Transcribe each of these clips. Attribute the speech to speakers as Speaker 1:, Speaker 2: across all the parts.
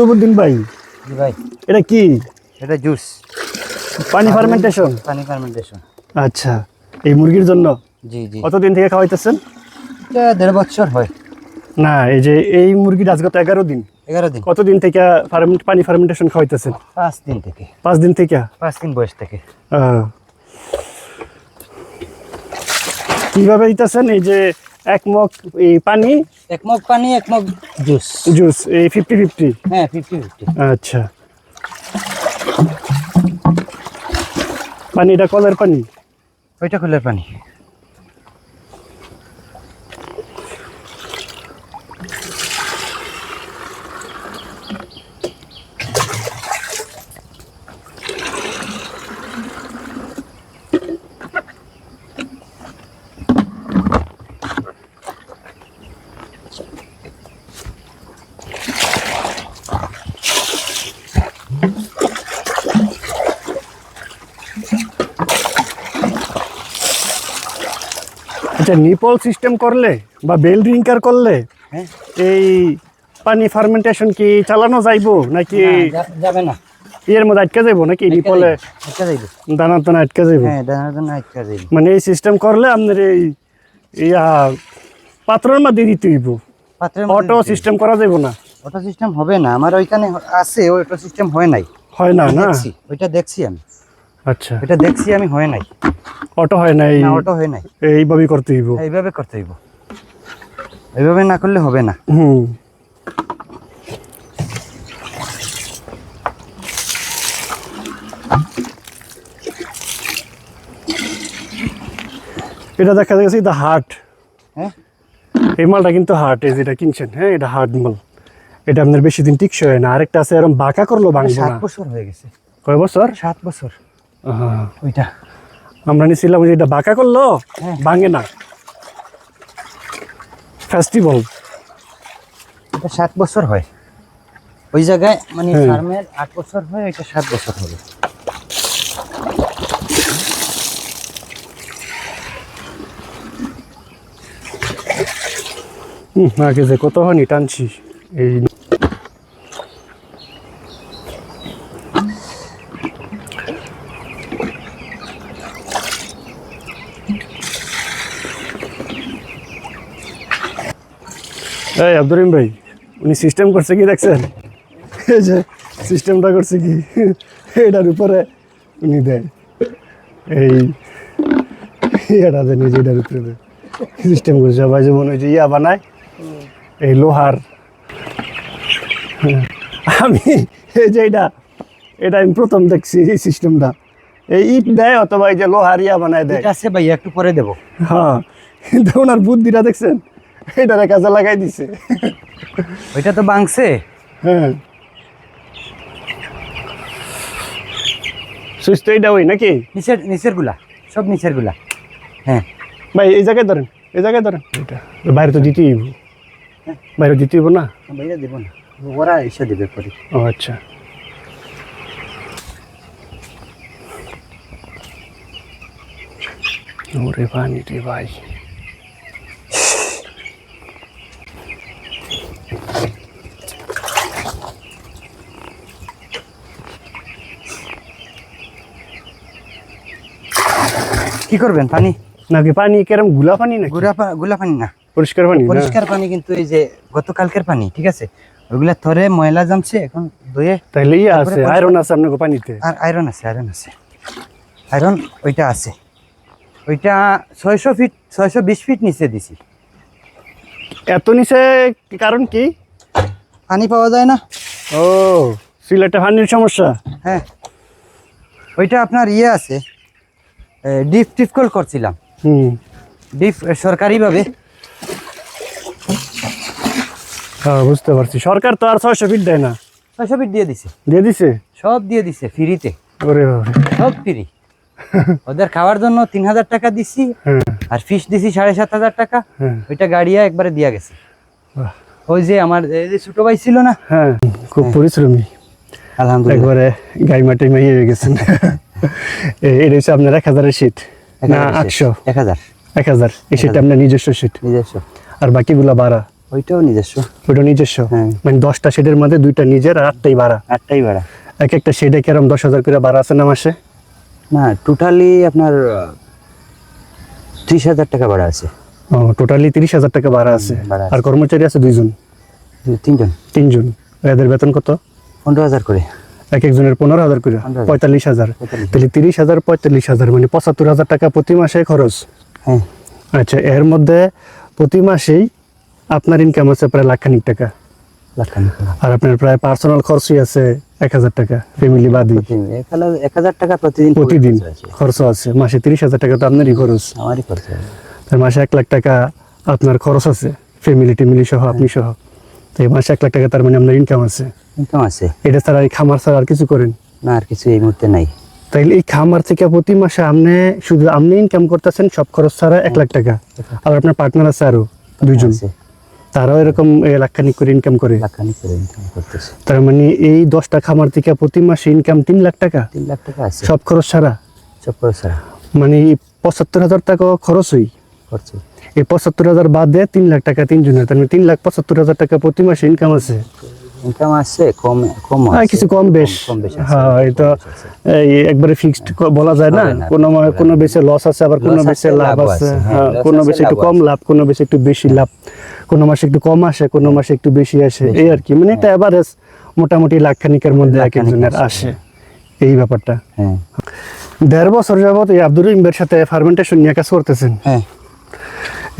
Speaker 1: কুতুবুদ্দিন ভাই?
Speaker 2: ভাই।
Speaker 1: এটা কি?
Speaker 2: এটা জুস।
Speaker 1: পানি ফার্মেন্টেশন
Speaker 2: পানি ফার্মেন্টেশন
Speaker 1: আচ্ছা এই মুরগির জন্য?
Speaker 2: জি জি।
Speaker 1: কতদিন থেকে খাওয়াইতেছেন?
Speaker 2: এটা দেড় বছর হয়।
Speaker 1: না এই যে এই মুরগিটা আজকে এগারো দিন।
Speaker 2: এগারো দিন।
Speaker 1: কতদিন থেকে ফার্মেন্ট পানি ফার্মেন্টেশন খাওয়াইতেছেন?
Speaker 2: পাঁচ দিন থেকে।
Speaker 1: পাঁচ দিন থেকে?
Speaker 2: পাঁচ দিন বয়স থেকে।
Speaker 1: কীভাবে দিতেছেন? এই যে এক মগ এই পানি?
Speaker 2: এক মগ পানি এক মগ জুস।
Speaker 1: জুস এই ফিফটি ফিফটি
Speaker 2: হ্যাঁ ফিফটি ফিফটি
Speaker 1: আচ্ছা। পানিটা কলের পানি?
Speaker 2: ওইটা কলের পানি।
Speaker 1: আচ্ছা নিপল সিস্টেম করলে বা বেল ড্রিঙ্কার করলে
Speaker 2: হ্যাঁ।
Speaker 1: এই পানি ফার্মেন্টেশন কি চালানো যাইবো নাকি
Speaker 2: যাবে না।
Speaker 1: এর মধ্যে আটকে যাইবো নাকি নিপলে?
Speaker 2: আটকা যাইবে।
Speaker 1: দানা আটকে যাইবো?
Speaker 2: হ্যাঁ দানার জন্য আটকা যাইবে।
Speaker 1: মানে এই সিস্টেম করলে আপনার এই ইয়া পাত্রের মধ্যে দিতে হইব।
Speaker 2: পাত্রের
Speaker 1: অটো সিস্টেম করা যাইবো না?
Speaker 2: অটো সিস্টেম হবে না। আমার ওইখানে আছে অটো সিস্টেম হয় নাই।
Speaker 1: হয় না না?
Speaker 2: ওইটা দেখছি আমি।
Speaker 1: আচ্ছা।
Speaker 2: ওইটা দেখছি আমি হয় নাই।
Speaker 1: অটো হয় না এই
Speaker 2: না অটো হয় নাই।
Speaker 1: এইভাবেই করতে হইব।
Speaker 2: এইভাবে করতে হইব। এইভাবে না করলে হবে না।
Speaker 1: হুম। এটা দেখা যাচ্ছে এটা হার্ট
Speaker 2: হ্যাঁ?
Speaker 1: এই মালটা কিন্তু হার্ট এই যেটা কিনছেন হ্যাঁ এটা হার্ট মাল। এটা আপনার বেশি দিন টিকসই হয় না। আরেকটা আছে এরকম বাঁকা করল ভাঙবো
Speaker 2: সাত বছর হয়ে গেছে।
Speaker 1: কয় বছর?
Speaker 2: সাত বছর। ওইটা।
Speaker 1: আমরা নিছিলাম ওই যে এটা বাঁকা করল
Speaker 2: হ্যাঁ।
Speaker 1: ভাঙে না। ফেস্টিভ্যাল
Speaker 2: এটা সাত বছর হয়। ওই জায়গায় মানে
Speaker 1: হ্যাঁ।
Speaker 2: ফার্মের আট বছর হয় এটা সাত বছর হবে।
Speaker 1: আগে যে কত হয়নি টানছি এই এই আব্দুরিম ভাই উনি সিস্টেম করছে কি দেখছেন? এই যে সিস্টেমটা করছে কি? এটার উপরে উনি দেয়। এই এটা দেয় নিজে এটার উপরে দেয়। সিস্টেম করছে সবাই যেমন ওই যে ইয়া বানায়। এই লোহার। আমি এই যে এটা এটা আমি প্রথম দেখছি এই সিস্টেমটা এই ইট দেয় অথবা এই যে লোহার ইয়া বানায় দেয়।
Speaker 2: আছে ভাইয়া একটু পরে দেবো।
Speaker 1: হ্যাঁ কিন্তু ওনার বুদ্ধিটা দেখছেন? এটারে কাজে লাগাই দিছে।
Speaker 2: ওইটা তো বাংছে?
Speaker 1: হ্যাঁ। সুস্থ এইটা ওই নাকি?
Speaker 2: নিচের নিচেরগুলা সব নিচেরগুলা হ্যাঁ।
Speaker 1: ভাই এই জায়গায় ধরেন এই জায়গায় ধরেন। এটা বাইরে তো দিতেই। বাইরে দিতে হইব না?
Speaker 2: ভাইয়া দেবো না। ওরা এসে দেবে পরে।
Speaker 1: ও আচ্ছা। ওরে পানি রে ভাই।
Speaker 2: কি করবেন? পানি?
Speaker 1: নাকি পানি? কেরমগুলা পানি
Speaker 2: না পা- গুলা পানি না।
Speaker 1: পরিষ্কার পানি
Speaker 2: পরিষ্কার পানি কিন্তু এই যে গতকালকের পানি ঠিক আছে? ওইগুলা থরে ময়লা জমছে এখন ধুয়ে
Speaker 1: তাইলে ইয়ে আছে আয়রন আছে আপনার পানিতে?
Speaker 2: আর আয়রন আছে আয়রন আছে। আয়রন ওইটা আছে। ওইটা ছয়শো ফিট ছয়শো বিশ ফিট নিচে দিছি।
Speaker 1: এত নিচে কারণ কি?
Speaker 2: পানি পাওয়া যায় না।
Speaker 1: ও সিলেটে পানির সমস্যা?
Speaker 2: হ্যাঁ। ওইটা আপনার ইয়ে আছে ডিপ টিপ কল করছিলাম।
Speaker 1: হুম।
Speaker 2: ডিপ সরকারিভাবে।
Speaker 1: হ্যাঁ বুঝতে পারছি। সরকার তো আর ছয়শো ফিট দেয় না।
Speaker 2: ছয়শো ফিট দিয়ে দিছে।
Speaker 1: দিয়ে দিছে?
Speaker 2: সব দিয়ে দিছে ফ্রিতে।
Speaker 1: ওরে
Speaker 2: সব ফ্রি। ওদের খাওয়ার জন্য তিন হাজার টাকা দিছি
Speaker 1: হ্যাঁ।
Speaker 2: আর ফিস দিছি সাড়ে সাত হাজার টাকা।
Speaker 1: হ্যাঁ।
Speaker 2: ওইটা গাড়িয়া একবারে দিয়া গেছে। ওই যে আমার ছোট ভাই ছিল না?
Speaker 1: হ্যাঁ খুব পরিশ্রমী।
Speaker 2: আলহামদুলিল্লাহ।
Speaker 1: একবারে গাই মাঠে মাইয়ে হয়ে গেছেন। এটা হচ্ছে আপনার এক হাজারের শীট না আটশো
Speaker 2: এক হাজার।
Speaker 1: এক হাজার। এই আপনার নিজস্ব শীট
Speaker 2: নিজস্ব।
Speaker 1: আর বাকিগুলো বাড়া
Speaker 2: ওইটাও নিজস্ব।
Speaker 1: নিজস্ব।
Speaker 2: হ্যাঁ।
Speaker 1: মানে দশটা শেডের মধ্যে দুইটা নিজের আর আটটাই ভাড়া
Speaker 2: আটটাই ভাড়া
Speaker 1: এক একটা শেডে কেরম দশ হাজার করে ভাড়া আছে না মাসে?
Speaker 2: না টোটালি আপনার ত্রিশ হাজার টাকা ভাড়া আছে।
Speaker 1: ও টোটালি তিরিশ হাজার টাকা ভাড়া আছে। আর কর্মচারী আছে দুইজন?
Speaker 2: তিনজন।
Speaker 1: তিনজন। এদের বেতন কত?
Speaker 2: পনেরো হাজার করে।
Speaker 1: এক একজনের পনেরো হাজার করে। পঁয়তাল্লিশ হাজার। তাহলে তিরিশ হাজার পঁয়তাল্লিশ হাজার মানে পঁচাত্তর হাজার টাকা প্রতি মাসে খরচ।
Speaker 2: হ্যাঁ।
Speaker 1: আচ্ছা এর মধ্যে প্রতি মাসেই আপনার ইনকাম আছে প্রায় লাখখানিক টাকা। আর আপনার প্রায় পার্সোনাল খরচই আছে এক হাজার টাকা ফ্যামিলি বাদি।
Speaker 2: প্রতিদিন। এক হাজার- টাকা প্রতিদিন
Speaker 1: প্রতিদিন
Speaker 2: খরচ আছে।
Speaker 1: মাসে তিরিশ হাজার টাকা তো আপনারই খরচ।
Speaker 2: আমারই খরচ
Speaker 1: মাসে এক লাখ টাকা আপনার খরচ আছে ফ্যামিলি টেমিলি সহ আপনি সহ। তো এই মাসে এক লাখ টাকা তার মানে আপনার ইনকাম আছে।
Speaker 2: ইনকাম আছে।
Speaker 1: এটা ছাড়া এই খামার ছাড়া আর কিছু করেন?
Speaker 2: না আর কিছু এই মুহূর্তে নাই।
Speaker 1: তাইলে এই খামার থেকে প্রতি মাসে আপনি শুধু আপনি ইনকাম করতেছেন সব খরচ ছাড়া এক লাখ টাকা। আর আপনার পার্টনার আছে আরও দুইজন। তারাও এরকম লাখখানিক করে ইনকাম করে।
Speaker 2: লাখানি করে ইনকাম করতেছে।
Speaker 1: তার মানে এই দশটা খামার থেকে প্রতি মাসে ইনকাম তিন লাখ টাকা?
Speaker 2: তিন লাখ টাকা আছে।
Speaker 1: সব খরচ ছাড়া?
Speaker 2: সব খরচ ছাড়া।
Speaker 1: মানে পঁচাত্তর হাজার টাকা খরচ হই।
Speaker 2: খরচ।
Speaker 1: এই পঁচাত্তর হাজার বাদে তিন লাখ টাকা তিনজনের তার মানে তিন লাখ পঁচাত্তর হাজার টাকা প্রতি মাসে ইনকাম আছে।
Speaker 2: ইনকাম আছে কম কম
Speaker 1: হ্যাঁ কিছু কম বেশ। হ্যাঁ এটা একবারে ফিক্সড বলা যায় না কোনো কোনো বেশে লস আছে আবার কোনো বেশে লাভ আছে।
Speaker 2: হ্যাঁ,
Speaker 1: হ্যাঁ কোনো বেশে একটু কম লাভ কোনো বেশে একটু বেশি লাভ কোনো মাসে একটু কম আসে কোনো মাসে একটু বেশি আসে এই আর কি। মানে একটা এভারেজ মোটামুটি লাখ খানিকের মধ্যে এক একজনের
Speaker 2: আসে,
Speaker 1: আসে এই ব্যাপারটা।
Speaker 2: হ্যাঁ।
Speaker 1: দেড় বছর যাবত এই আব্দুর রহিমের সাথে ফার্মেন্টেশন নিয়ে কাজ করতেছেন।
Speaker 2: হ্যাঁ।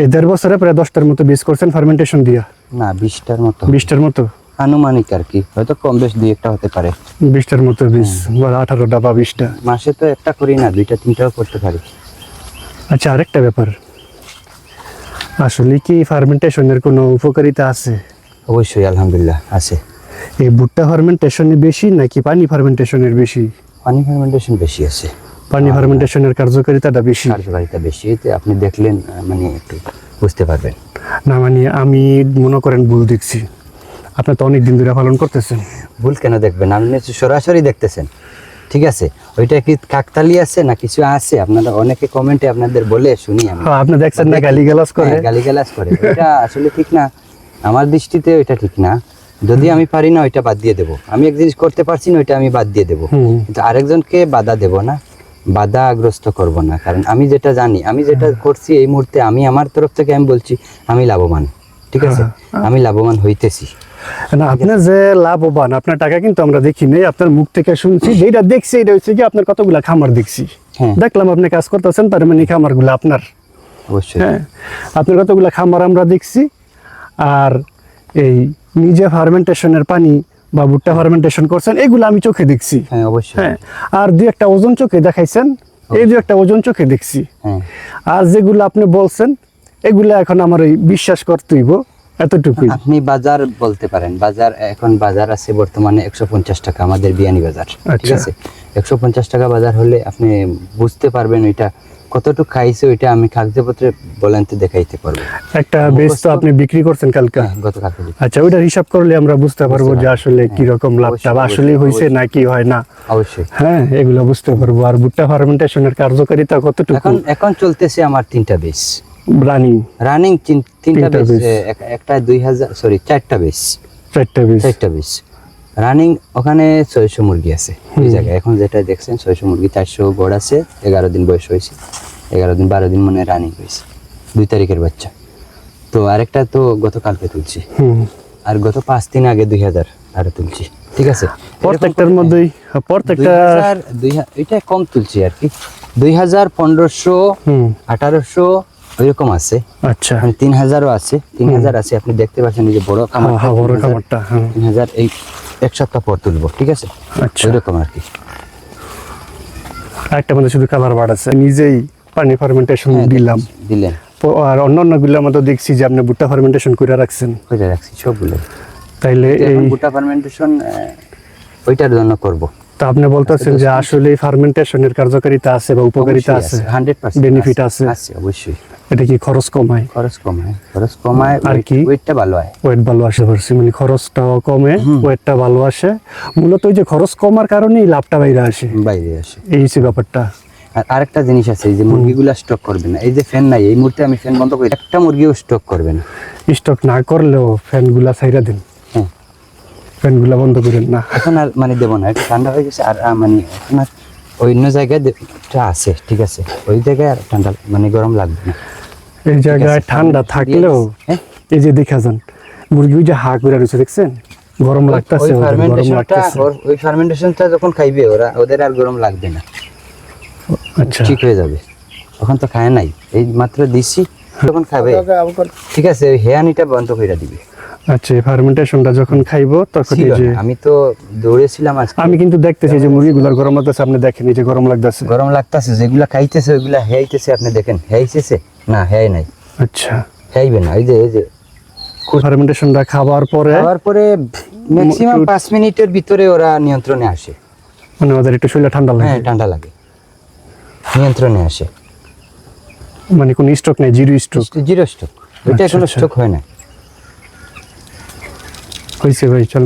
Speaker 1: এই দেড় বছরে প্রায় দশটার মতো বীজ করছেন ফার্মেন্টেশন দিয়া।
Speaker 2: না বিশটার মতো।
Speaker 1: বিশটার মতো?
Speaker 2: আনুমানিক আর কি হয়তো কম বেশ দুই একটা হতে পারে।
Speaker 1: বিশটার মতো বীজ বা আঠারোটা বা বিশটা।
Speaker 2: মাসে তো একটা করি না দুইটা তিনটাও করতে পারি।
Speaker 1: আচ্ছা আরেকটা ব্যাপার। আসলে কি ফার্মেন্টেশনের কোনো উপকারিতা আছে?
Speaker 2: অবশ্যই আলহামদুলিল্লাহ আছে।
Speaker 1: এই ভুট্টা ফার্মেন্টেশনে বেশি নাকি পানি ফার্মেন্টেশনের বেশি?
Speaker 2: পানি ফার্মেন্টেশন বেশি আছে।
Speaker 1: পানি ফার্মেন্টেশনের কার্যকারিতাটা বেশি।
Speaker 2: কার্যকারিতা বেশি এতে আপনি দেখলেন মানে একটু বুঝতে পারবেন।
Speaker 1: না মানে আমি মনে করেন ভুল দেখছি। আপনি তো অনেক দিন ধরে পালন করতেছেন।
Speaker 2: ভুল কেন দেখবেন? আপনি সরাসরি দেখতেছেন। ঠিক আছে? ওইটা কি কাকতালি আছে না কিছু আছে? আপনারা অনেকে কমেন্টে আপনাদের বলে শুনি আমি।
Speaker 1: হ্যাঁ, আপনি দেখছেন না গালি গালাজ করে?
Speaker 2: হ্যাঁ, গালিগালাজ করে। এটা আসলে ঠিক না। আমার দৃষ্টিতে ওইটা ঠিক না। যদি আমি পারি না ওইটা বাদ দিয়ে দেবো। আমি এক জিনিস করতে পারছি না ওইটা আমি বাদ দিয়ে দেবো। কিন্তু আরেকজনকে বাধা দেব না। বাধাগ্রস্ত করব না। কারণ আমি যেটা জানি আমি যেটা করছি এই মুহূর্তে আমি আমার তরফ থেকে আমি বলছি আমি লাভবান ঠিক আছে? আমি লাভবান হইতেছি।
Speaker 1: না আপনি যে লাভবান আপনার টাকা কিন্তু আমরা দেখি নাই আপনার মুখ থেকে শুনছি যেটা দেখছি এটা হচ্ছে কি আপনার কতগুলা খামার দেখছি।
Speaker 2: হ্যাঁ।
Speaker 1: দেখলাম আপনি কাজ করতেছেন তার মানে খামারগুলো আপনার।
Speaker 2: অবশ্যই।
Speaker 1: হ্যাঁ আপনার কতগুলো খামার আমরা দেখছি আর এই নিজে ফার্মেন্টেশনের পানি বা ভুট্টা ফার্মেন্টেশন করছেন এগুলো আমি চোখে দেখছি।
Speaker 2: হ্যাঁ অবশ্যই।
Speaker 1: হ্যাঁ আর দুই একটা ওজন চোখে দেখাইছেন এই দুই একটা ওজন চোখে দেখছি।
Speaker 2: হ্যাঁ।
Speaker 1: আর যেগুলো আপনি বলছেন এগুলো এখন আমার ওই বিশ্বাস করতেইব। এতটুকুই।
Speaker 2: আপনি বাজার বলতে পারেন বাজার এখন বাজার আছে বর্তমানে একশো পঞ্চাশ টাকা আমাদের বিয়ানি বাজার ঠিক
Speaker 1: আচ্ছা।
Speaker 2: আছে? একশো পঞ্চাশ টাকা বাজার হলে আপনি বুঝতে পারবেন ওইটা কতটুকু খাইছে ওইটা আমি কাগজপত্রে বলেন তো দেখাইতে পারব।
Speaker 1: একটা বেশ তো আপনি বিক্রি করছেন কালকে।
Speaker 2: হ্যাঁ, গতকালকে
Speaker 1: আচ্ছা ওইটা হিসাব করলে আমরা বুঝতে পারব যে আসলে কি রকম লাভটা আসলে হয়েছে
Speaker 2: অবশ্যই।
Speaker 1: নাকি হয় না।
Speaker 2: অবশ্যই।
Speaker 1: হ্যাঁ এগুলো বুঝতে পারব। আর ভুট্টা ফার্মেন্টেশনের কার্যকারিতা কতটুকু?
Speaker 2: এখন এখন চলতেছে আমার তিনটা বেস
Speaker 1: রানিং
Speaker 2: রানিং তিনটা বেস একটা দুই হাজার সরি চারটা বেস
Speaker 1: চারটা বীজ
Speaker 2: চারটা বেস রানিং ওখানে ছয়শো মুরগি আছে এই জায়গায়। এখন যেটা দেখছেন ছয়শো মুরগি চারশো গড় আছে এগারো দিন বয়স হয়েছে এগারো দিন বারো দিন মানে রানিং হয়েছে দুই তারিখের বাচ্চা। তো আরেকটা তো গতকালকে তুলছি। আর গত পাঁচ দিন আগে দুই হাজার আরও তুলছি ঠিক আছে?
Speaker 1: প্রত্যেকটার মধ্যেই হ্যাঁ, প্রত্যেকটা
Speaker 2: দুই হাজার দুই হা- এটা কম তুলছি আর কি। দুই হাজার পনেরোশো আঠারোশো ওইরকম আছে।
Speaker 1: আচ্ছা।
Speaker 2: তিন হাজারও আছে। তিন হাজার আছে আপনি দেখতে পাচ্ছেন এই যে বড়
Speaker 1: বড়
Speaker 2: তিন হাজার-
Speaker 1: খামারটা
Speaker 2: তিন হাজার এই এক সপ্তাহ পর তুলবো ঠিক আছে?
Speaker 1: আচ্ছা।
Speaker 2: ওইরকম আর কি।
Speaker 1: একটা মধ্যে শুধু কালার বাড় আছে। নিজেই পানি ফার্মেন্টেশন
Speaker 2: হ্যাঁ,
Speaker 1: দিলাম।
Speaker 2: দিলেন।
Speaker 1: আর অন্যান্যগুলোর মধ্যে দেখছি যে আপনি ভুট্টা ফার্মেন্টেশন করে রাখছেন।
Speaker 2: ওইটা রাখছি সবগুলো
Speaker 1: তাইলে এই
Speaker 2: গোটা ফার্মেন্টেশন ওইটার জন্য করব।
Speaker 1: তা আপনি বলতেছেন যে আসলে ফার্মেন্টেশনের কার্যকারিতা আছে বা উপকারিতা আছে
Speaker 2: হান্ড্রেড পার্সেন্ট
Speaker 1: Benefit আছে।
Speaker 2: আছে। অবশ্যই।
Speaker 1: এটা কি খরচ কমায়
Speaker 2: খরচ কমায় খরচ কমায়
Speaker 1: আর কি?
Speaker 2: ওয়েটটা ভালো হয়।
Speaker 1: ওয়েট ভালো আসে পারছি মানে খরচটাও কমে ওয়েটটা ভালো আসে। মূলত ওই যে খরচ কমার কারণেই লাভটা বাইরে আসে।
Speaker 2: বাইরে আসে।
Speaker 1: এই হচ্ছে ব্যাপারটা।
Speaker 2: আর আরেকটা জিনিস আছে এই যে মুরগিগুলা স্টক করবে না। এই যে ফ্যান নাই এই মুহূর্তে আমি ফ্যান বন্ধ করি একটা মুরগিও স্টক করবে না।
Speaker 1: স্টক না করলেও ফ্যানগুলা ছাইরা দিন। ফ্যানগুলা বন্ধ করেন না।
Speaker 2: এখন আর মানে দেবো না একটু ঠান্ডা হয়ে গেছে আর মানে এখন আর অন্য জায়গায় আছে ঠিক আছে। ওই জায়গায় আর ঠান্ডা মানে গরম লাগবে না।
Speaker 1: এই জায়গায় ঠান্ডা থাকলেও
Speaker 2: হ্যাঁ?
Speaker 1: এই যে দেখা যান মুরগি যে হা করে রয়েছে দেখছেন? গরম লাগতেছে
Speaker 2: ওই
Speaker 1: গরম
Speaker 2: ফার্মেন্টেশনটা
Speaker 1: লাগতেছে।
Speaker 2: ওই ফার্মেন্টেশনটা যখন খাইবে ওরা ওদের আর গরম লাগবে না।
Speaker 1: আচ্ছা।
Speaker 2: ঠিক হয়ে যাবে। তখন তো খায় নাই। এই মাত্র দিছি তখন খাবে। ঠিক আছে হেয়ানিটা বন্ধ করে দিবে।
Speaker 1: আচ্ছা ফার্মেন্টেশনটা যখন খাইবো তখন এই যে
Speaker 2: আমি তো দৌড়েছিলাম আজকে।
Speaker 1: আমি কিন্তু দেখতেছি যে মুরগিগুলার গরম লাগতেছে আপনি দেখেন এই যে গরম লাগতেছে।
Speaker 2: গরম লাগতেছে যেগুলা খাইতেছে ওইগুলা হেয়াইতেছে আপনি দেখেন হেয়াইতেছে? না হেয়াই নাই।
Speaker 1: আচ্ছা।
Speaker 2: হেয়াইবে না এই যে এই যে
Speaker 1: ফার্মেন্টেশনটা খাবার পরে
Speaker 2: খাওয়ার পরে ম্যাক্সিমাম পাঁচ মিনিটের ভিতরে ওরা নিয়ন্ত্রণে আসে।
Speaker 1: মানে ওদের একটু শরীরে ঠান্ডা লাগে?
Speaker 2: হ্যাঁ ঠান্ডা লাগে। নিয়ন্ত্রণে আসে।
Speaker 1: মানে কোনো স্টক নেই জিরো স্টক
Speaker 2: জিরো স্ট্রোক ওইটা
Speaker 1: আচ্ছা,
Speaker 2: কোনো
Speaker 1: আচ্ছা।
Speaker 2: স্ট্রোক হয় না।
Speaker 1: হয়েছে ভাই চল